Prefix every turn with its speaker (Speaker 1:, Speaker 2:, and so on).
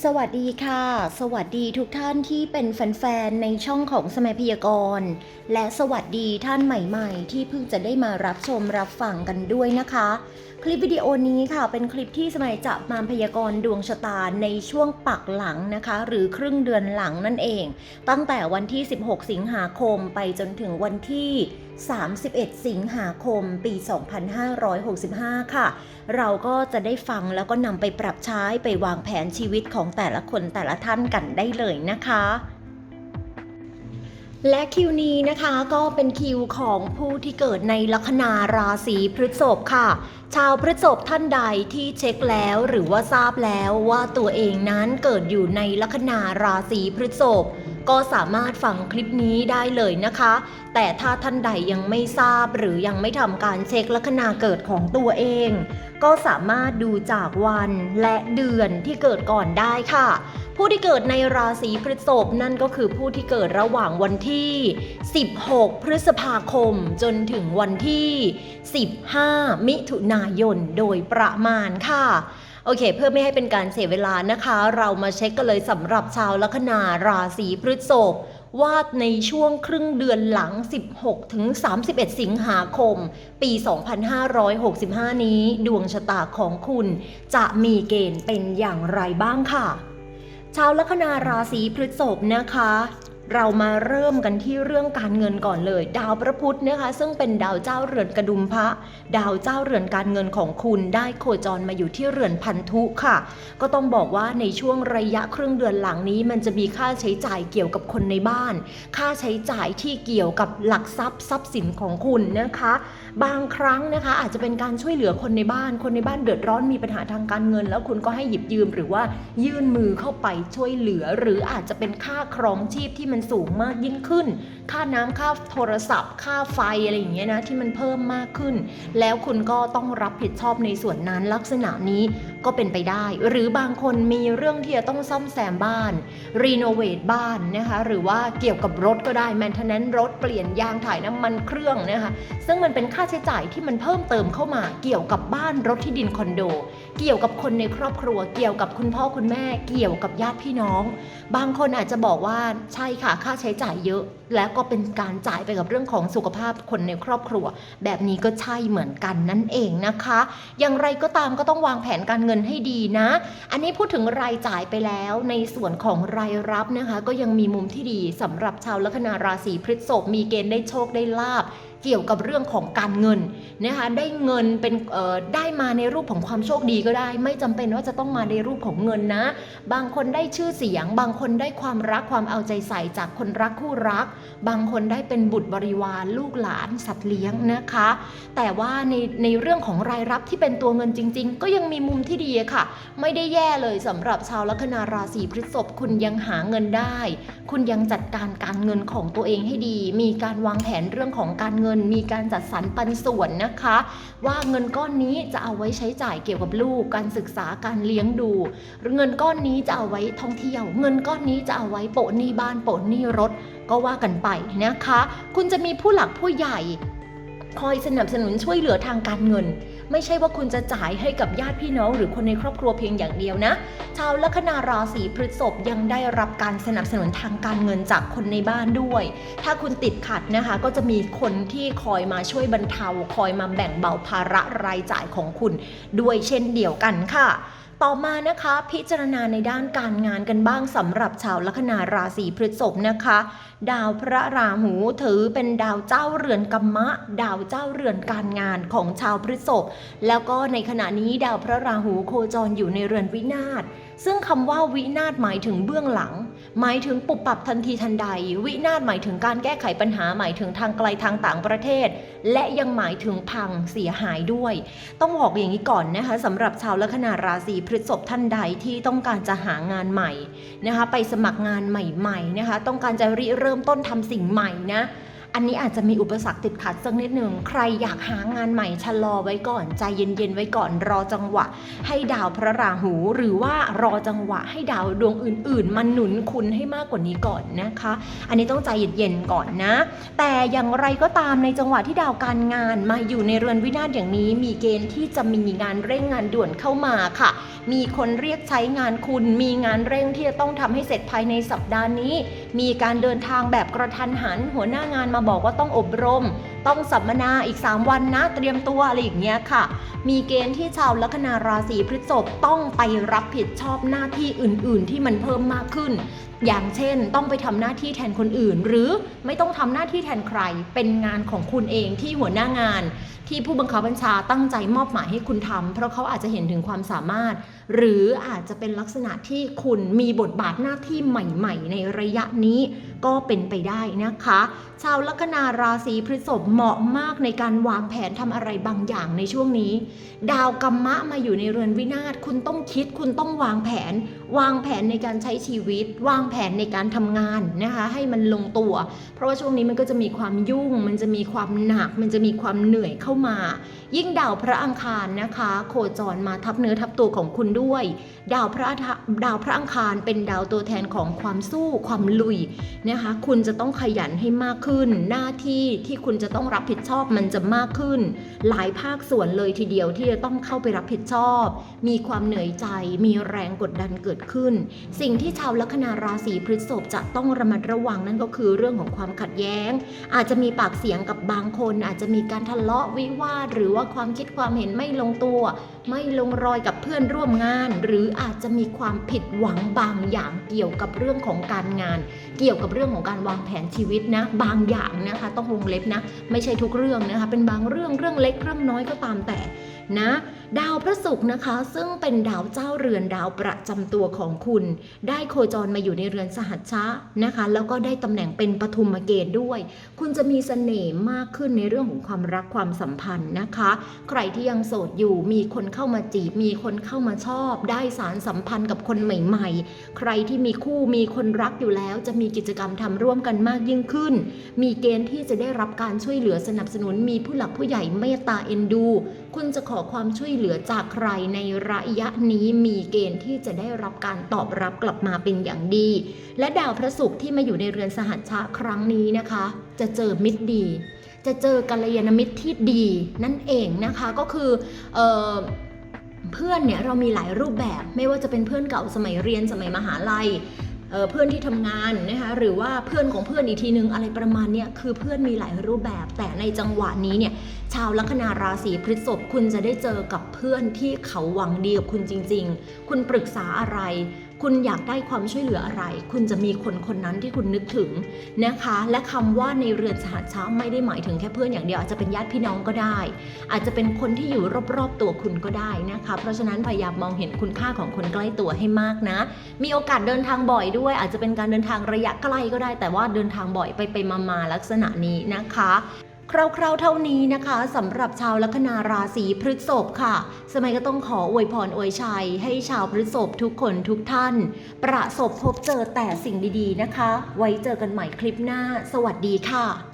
Speaker 1: สวัสดีค่ะ สวัสดีทุกท่านที่เป็นแฟนๆ ในช่องของสมัยพยากรณ์และสวัสดีท่านใหม่ๆ ที่เพิ่งจะได้มารับชมรับฟังกันด้วยนะคะ คลิปวิดีโอนี้ค่ะเป็นคลิปที่สมัยจะมาพยากรณ์ดวงชะตาในช่วงปักหลังนะคะ หรือครึ่งเดือนหลังนั่นเอง ตั้งแต่วันที่ 16 สิงหาคมไปจนถึงวันที่ 31 สิงหาคม ปี 2565 ค่ะ เราก็จะได้ฟังแล้วก็นำไปปรับใช้ไปวางแผนชีวิตของแต่ละคนแต่ละท่านกันได้เลยนะคะและคิวนี้นะคะก็เป็นคิวของผู้ที่เกิดในลัคนาราศีพฤษภค่ะ ชาวพฤษภท่านใดที่เช็คแล้วหรือว่าทราบแล้วว่าตัวเองนั้นเกิดอยู่ในลัคนาราศีพฤษภก็สามารถฟังคลิปนี้ได้เลยนะคะ แต่ถ้าท่านใดยังไม่ทราบหรือยังไม่ทำการเช็คลัคนาเกิดของตัวเอง ก็สามารถดูจากวันและเดือนที่เกิดก่อนได้ค่ะผู้ที่เกิดในราศีพฤษภนั่นก็คือผู้ที่เกิดระหว่างวันที่ 16 พฤษภาคม จนถึงวันที่ 15 มิถุนายนโดยประมาณค่ะโอเค เพื่อไม่ให้เป็นการเสียเวลานะคะ เรามาเช็คกันเลยสำหรับชาวลัคนาราศีพฤษภว่าในช่วงครึ่งเดือนหลัง 16 ถึง 31 สิงหาคม ปี 2565 นี้ ดวงชะตาของคุณจะมีเกณฑ์เป็นอย่างไรบ้างค่ะ ชาวลัคนาราศีพฤษภนะคะ เรามาเริ่มกันที่เรื่องการเงินก่อนเลย ดาวพระพุธนะคะ ซึ่งเป็นดาวเจ้าเรือนกระดุมพระ ดาวเจ้าเรือนการเงินของคุณได้โคจรมาอยู่ที่เรือนพันธุค่ะ ก็ต้องบอกว่าในช่วงระยะครึ่งเดือนหลังนี้ มันจะมีค่าใช้จ่ายเกี่ยวกับคนในบ้าน ค่าใช้จ่ายที่เกี่ยวกับหลักทรัพย์ทรัพย์สินของคุณนะคะ บางครั้งนะคะอาจจะเป็นการช่วยเหลือคนในบ้าน คนในบ้านเดือดร้อนมีปัญหาทางการเงิน แล้วคุณก็ให้หยิบยืมหรือว่ายื่นมือเข้าไปช่วยเหลือ หรืออาจจะเป็นค่าครองชีพที่มันสูงมากยิ่งขึ้น ค่าน้ำค่าโทรศัพท์ ค่าไฟอะไรอย่างเงี้ยนะที่มันเพิ่มมากขึ้น แล้วคุณก็ต้องรับผิดชอบในส่วนนั้นลักษณะนี้ก็เป็นไปได้ หรือบางคนมีเรื่องที่จะต้องซ่อมแซมบ้าน รีโนเวทบ้านนะคะหรือว่าเกี่ยวกับรถก็ได้แมนเทนแนนรถเปลี่ยนยางถ่ายน้ำมันเครื่องนะคะซึ่งมันเป็นค่าใช้จ่ายที่มันเพิ่มเติมเข้ามาเกี่ยวกับบ้านรถที่ดินคอนโดเกี่ยวกับคนในครอบครัว เกี่ยวกับคุณพ่อคุณแม่ เกี่ยวกับญาติพี่น้อง บางคนอาจจะบอกว่าใช่ค่ะค่าใช้จ่ายเยอะ และก็เป็นการจ่ายไปกับเรื่องของสุขภาพคนในครอบครัว แบบนี้ก็ใช่เหมือนกันนั่นเองนะคะ อย่างไรก็ตามก็ต้องวางแผนการเงินให้ดีนะ อันนี้พูดถึงรายจ่ายไปแล้วในส่วนของรายรับนะคะ ก็ยังมีมุมที่ดีสำหรับชาวลัคนาราศีพฤษภมีเกณฑ์ได้โชคได้ลาบ เกี่ยวกับเรื่องของการเงินนะคะได้เงินเป็นได้มาในรูปของความโชคดีก็ได้ ไม่จำเป็นว่าจะต้องมาในรูปของเงินนะ บางคนได้ชื่อเสียง บางคนได้ความรักความเอาใจใส่จากคนรักคู่รัก บางคนได้เป็นบุตรบริวารลูกหลานสัตว์เลี้ยงนะคะ แต่ว่าในในเรื่องของรายรับที่เป็นตัวเงินจริง ๆ ก็ยังมีมุมที่ดีค่ะ ไม่ได้แย่เลยสำหรับชาวลัคนาราศีพฤษภคุณยังหาเงินได้ คุณยังจัดการการเงินของตัวเองให้ดี มีการวางแผนเรื่องของการเงินมีการจัดสรรปันส่วนนะคะ ว่าเงินก้อนนี้จะเอาไว้ใช้จ่ายเกี่ยวกับลูก การศึกษาการเลี้ยงดูหรือเงินก้อนนี้จะเอาไว้ท่องเที่ยว เงินก้อนนี้จะเอาไว้โปะหนี้บ้านโปะหนี้รถ ก็ว่ากันไปนะคะ คุณจะมีผู้หลักผู้ใหญ่ คอยสนับสนุนช่วยเหลือทางการเงิน ไม่ใช่ว่าคุณจะจ่ายให้กับญาติพี่น้องหรือคนในครอบครัวเพียงอย่างเดียวนะ ชาวลัคนาราศีพฤษภยังได้รับการสนับสนุนทางการเงินจากคนในบ้านด้วย ถ้าคุณติดขัดนะคะก็จะมีคนที่คอยมาช่วยบรรเทา คอยมาแบ่งเบาภาระรายจ่ายของคุณ ด้วยเช่นเดียวกันค่ะ ต่อมานะคะพิจารณาในด้านการงานกันบ้างสำหรับชาวลัคนาราศีพฤษภนะคะ ดาวพระราหูถือเป็นดาวเจ้าเรือนกัมมะ ดาวเจ้าเรือนการงานของชาวพฤษภแล้วก็ในขณะนี้ดาวพระราหูโคจรอยู่ในเรือนวินาศซึ่งคำว่าวินาศหมายถึงเบื้องหลัง หมายถึงปุบปับทันทีทันใด วินาศหมายถึงการแก้ไขปัญหาหมายถึงทางไกลทางต่างประเทศ และยังหมายถึงพังเสียหายด้วย ต้องบอกอย่างนี้ก่อนนะคะสำหรับชาวลัคนาราศีพฤษภท่านใดที่ต้องการจะหางานใหม่นะคะ ไปสมัครงานใหม่ๆนะคะ ต้องการจะริเริ่มต้นทำสิ่งใหม่นะ อันนี้อาจจะมีอุปสรรคติดขัดสักนิดหนึ่งใครอยากหางานใหม่ชะลอไว้ก่อนใจเย็นๆไว้ก่อนรอจังหวะ ให้ดาวพระราหู หรือว่ารอจังหวะ ให้ดาวดวงอื่น ๆมาหนุนคุณให้มากกว่านี้ก่อนนะคะ อันนี้ต้องใจเย็นๆก่อนนะ แต่อย่างไรก็ตามในจังหวะที่ดาวการงานมาอยู่ในเรือนวินาศอย่างนี้ มีเกณฑ์ที่จะมีงานเร่งงานด่วนเข้ามาค่ะ มีคนเรียกใช้งานคุณ มีงานเร่งที่จะต้องทำให้เสร็จภายในสัปดาห์นี้ มีการเดินทางแบบกระทันหัน หัวหน้างานมาบอกว่าต้องอบรม ต้องสัมมนาอีก 3 วันนะ เตรียมตัวอะไรอย่างเงี้ยค่ะ มีเกณฑ์ที่ชาวลัคนาราศีพฤษภต้องไปรับผิดชอบหน้าที่อื่น ๆ ที่มันเพิ่มมากขึ้น อย่างเช่น ต้องไปทำหน้าที่แทนคนอื่น หรือไม่ต้องทำหน้าที่แทนใคร เป็นงานของคุณเองที่หัวหน้างาน ที่ผู้บังคับบัญชาตั้งใจมอบหมายให้คุณทำเพราะเขาอาจจะเห็นถึงความสามารถ หรืออาจจะเป็นลักษณะที่คุณมีบทบาทหน้าที่ใหม่ ๆ ในระยะนี้ก็เป็นไปได้นะคะ ชาวลัคนาราศีพฤษภเหมาะมากในการวางแผนทำอะไรบางอย่างในช่วงนี้ ดาวกัมมะมาอยู่ในเรือนวินาศคุณต้องคิด คุณต้องวางแผน วางแผนในการใช้ชีวิต วางแผนในการทำงานนะคะให้มันลงตัว เพราะว่าช่วงนี้มันก็จะมีความยุ่ง มันจะมีความหนัก มันจะมีความเหนื่อยเข้ามา ยิ่งดาวพระอังคารนะคะ โคจรมาทับเนื้อทับตัวของคุณด้วย ดาวพระดาวพระอังคารเป็นดาวตัวแทนของความสู้ความลุยนะคะ คุณจะต้องขยันให้มากขึ้นหน้าที่ที่คุณจะต้ององรับผิดชอบมันจะมากขึ้น หลายภาคส่วนเลยทีเดียวที่จะต้องเข้าไปรับผิดชอบ มีความเหนื่อยใจ มีแรงกดดันเกิดขึ้น สิ่งที่ชาวลัคนาราศีพฤษภจะต้องระมัดระวังนั่นก็คือเรื่องของความขัดแย้ง อาจจะมีปากเสียงกับบางคน อาจจะมีการทะเลาะวิวาทหรือว่าความคิดความเห็นไม่ลงตัวไม่ลงรอยกับเพื่อนร่วมงาน หรืออาจจะมีความผิดหวังบางอย่างเกี่ยวกับเรื่องของการงาน เกี่ยวกับเรื่องของการวางแผนชีวิตนะ บางอย่างนะคะ ต้องวงเล็บนะ ไม่ใช่ทุกเรื่องนะคะ เป็นบางเรื่องเรื่องเล็กเรื่องน้อยก็ตามแต่ นะดาวพระศุกร์นะคะ ซึ่งเป็นดาวเจ้าเรือนดาวประจำตัวของคุณ ได้โคจรมาอยู่ในเรือนสหัชชะนะคะ แล้วก็ได้ตำแหน่งเป็นปฐุมเกณฑ์ด้วย คุณจะมีเสน่ห์มากขึ้นในเรื่องของความรักความสัมพันธ์นะคะ ใครที่ยังโสดอยู่มีคนเข้ามาจีบ มีคนเข้ามาชอบ ได้สารสัมพันธ์กับคนใหม่ ๆ ใครที่มีคู่มีคนรักอยู่แล้ว จะมีกิจกรรมทำร่วมกันมากยิ่งขึ้น มีเกณฑ์ที่จะได้รับการช่วยเหลือสนับสนุนมีผู้หลักผู้ใหญ่เมตตาเอ็นดู คุณจะขอความช่วยเหลือจากใครในระยะนี้มีเกณฑ์ที่จะได้รับการตอบรับกลับมาเป็นอย่างดี และดาวพระศุกร์ที่มาอยู่ในเรือนสหัชชะครั้งนี้นะคะ จะเจอมิตรดี จะเจอกัลยาณมิตรที่ดีนั่นเองนะคะก็คือเออเพื่อนเนี่ยเรามีหลายรูปแบบไม่ว่าจะเป็นเพื่อนเก่าสมัยเรียนสมัยมหาลัย เพื่อนที่ทำงานนะคะหรือว่าเพื่อนของเพื่อนอีกทีนึงอะไรประมาณเนี้ยคือเพื่อนมีหลายรูปแบบ แต่ในจังหวะนี้เนี่ยชาวลัคนาราศีพฤษภคุณจะได้เจอกับเพื่อนที่เขาหวังดีกับคุณจริง ๆ คุณปรึกษาอะไร คุณอยากได้ความช่วยเหลืออะไร คุณจะมีคนคนนั้นที่คุณนึกถึงนะคะ และคำว่าในเรือนสหัสช้าไม่ได้หมายถึงแค่เพื่อนอย่างเดียวอาจจะเป็นญาติพี่น้องก็ได้ อาจจะเป็นคนที่อยู่รอบๆตัวคุณก็ได้นะคะ เพราะฉะนั้นพยายามมองเห็นคุณค่าของคนใกล้ตัวให้มากนะ มีโอกาสเดินทางบ่อยด้วย อาจจะเป็นการเดินทางระยะใกล้ก็ได้ แต่ว่าเดินทางบ่อยไปไปมามาๆลักษณะนี้นะคะ คร่าวๆเท่านี้นะคะสำหรับชาวลัคนาราศีพฤษภค่ะ สมัยก็ต้องขออวยพรอวยชัย ให้ชาวพฤษภทุกคนทุกท่าน ประสบพบเจอแต่สิ่งดีๆนะคะ ไว้เจอกันใหม่คลิปหน้า สวัสดีค่ะ